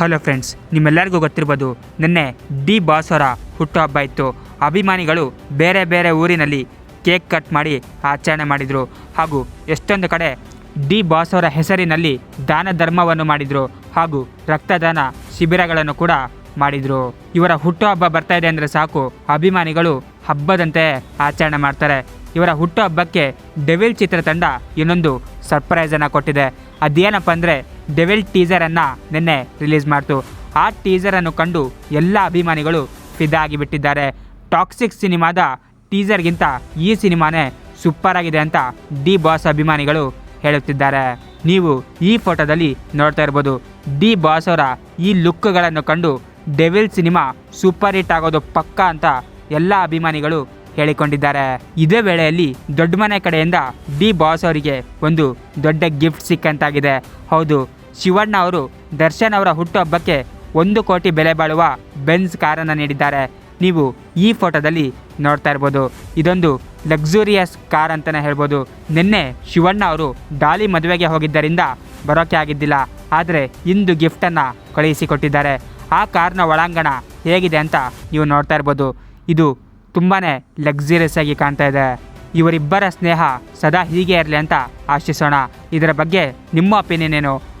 Hello friends, ನಿಮ್ಮೆಲ್ಲರಿಗೂ ಗೊತ್ತಿರ್ಬೋದು, ನಿನ್ನೆ ಡಿ ಬಾಸ್ ಅವರ ಹುಟ್ಟುಹಬ್ಬ ಇತ್ತು. ಅಭಿಮಾನಿಗಳು ಬೇರೆ ಬೇರೆ ಊರಿನಲ್ಲಿ ಕೇಕ್ ಕಟ್ ಮಾಡಿ ಆಚರಣೆ ಮಾಡಿದರು. ಹಾಗೂ ಎಷ್ಟೊಂದು ಕಡೆ ಡಿ ಬಾಸ್ ಅವರ ಹೆಸರಿನಲ್ಲಿ ದಾನ ಧರ್ಮವನ್ನು ಮಾಡಿದರು. ಹಾಗೂ ರಕ್ತದಾನ ಶಿಬಿರಗಳನ್ನು ಕೂಡ ಮಾಡಿದರು. ಇವರ ಹುಟ್ಟುಹಬ್ಬ ಬರ್ತಾ ಇದೆ ಅಂದರೆ ಸಾಕು, ಅಭಿಮಾನಿಗಳು ಹಬ್ಬದಂತೆ ಆಚರಣೆ ಮಾಡ್ತಾರೆ. ಇವರ ಹುಟ್ಟುಹಬ್ಬಕ್ಕೆ ಡೆವಿಲ್ ಚಿತ್ರತಂಡ ಇನ್ನೊಂದು ಸರ್ಪ್ರೈಸನ್ನು ಕೊಟ್ಟಿದೆ. ಅದೇನಪ್ಪ ಅಂದರೆ ಡೆವಿಲ್ ಟೀಸರನ್ನು ನಿನ್ನೆ ರಿಲೀಸ್ ಮಾಡ್ತು. ಆ ಟೀಸರನ್ನು ಕಂಡು ಎಲ್ಲ ಅಭಿಮಾನಿಗಳು ಫಿದಾ ಆಗಿಬಿಟ್ಟಿದ್ದಾರೆ ಟಾಕ್ಸಿಕ್ ಸಿನಿಮಾದ ಟೀಸರ್ಗಿಂತ ಈ ಸಿನಿಮಾನೇ ಸೂಪರ್ ಆಗಿದೆ ಅಂತ ಡಿ ಬಾಸ್ ಅಭಿಮಾನಿಗಳು ಹೇಳುತ್ತಿದ್ದಾರೆ. ನೀವು ಈ ಫೋಟೋದಲ್ಲಿ ನೋಡ್ತಾ ಇರ್ಬೋದು ಡಿ ಬಾಸ್ ಅವರ ಈ ಲುಕ್ಗಳನ್ನು ಕಂಡು ಡೆವಿಲ್ ಸಿನಿಮಾ ಸೂಪರ್ ಹಿಟ್ ಆಗೋದು ಪಕ್ಕ ಅಂತ ಎಲ್ಲ ಅಭಿಮಾನಿಗಳು ಹೇಳಿಕೊಂಡಿದ್ದಾರೆ. ಇದೇ ವೇಳೆಯಲ್ಲಿ ದೊಡ್ಡ ಮನೆ ಕಡೆಯಿಂದ ಡಿ ಬಾಸ್ ಅವರಿಗೆ ಒಂದು ದೊಡ್ಡ ಗಿಫ್ಟ್ ಸಿಕ್ಕಂತಾಗಿದೆ. ಹೌದು ಶಿವಣ್ಣ ಅವರು ದರ್ಶನ್ ಅವರ ಹುಟ್ಟುಹಬ್ಬಕ್ಕೆ ಒಂದು ಕೋಟಿ ಬೆಲೆ ಬಾಳುವ ಬೆನ್ಸ್ ಕಾರನ್ನು ನೀಡಿದ್ದಾರೆ. ನೀವು ಈ ಫೋಟೋದಲ್ಲಿ ನೋಡ್ತಾ ಇರ್ಬೋದು. ಇದೊಂದು ಲಕ್ಸುರಿಯಸ್ ಕಾರ್ ಅಂತಲೇ ಹೇಳ್ಬೋದು. ನಿನ್ನೆ ಶಿವಣ್ಣ ಅವರು ಡಾಲಿ ಮದುವೆಗೆ ಹೋಗಿದ್ದರಿಂದ ಬರೋಕೆ ಆಗಿದ್ದಿಲ್ಲ. ಆದರೆ ಇಂದು ಗಿಫ್ಟನ್ನು ಕಳುಹಿಸಿಕೊಟ್ಟಿದ್ದಾರೆ. ಆ ಕಾರ್ನ ಒಳಾಂಗಣ ಹೇಗಿದೆ ಅಂತ ನೀವು ನೋಡ್ತಾ ಇರ್ಬೋದು. ಇದು ತುಂಬಾ ಲಕ್ಸುರಿಯಸ್ ಆಗಿ ಕಾಣ್ತಾ ಇದೆ. ಇವರಿಬ್ಬರ ಸ್ನೇಹ ಸದಾ ಹೀಗೆ ಇರಲಿ ಅಂತ ಆಶಿಸೋಣ. ಇದರ ಬಗ್ಗೆ ನಿಮ್ಮ ಒಪಿನಿಯನ್ ಏನು?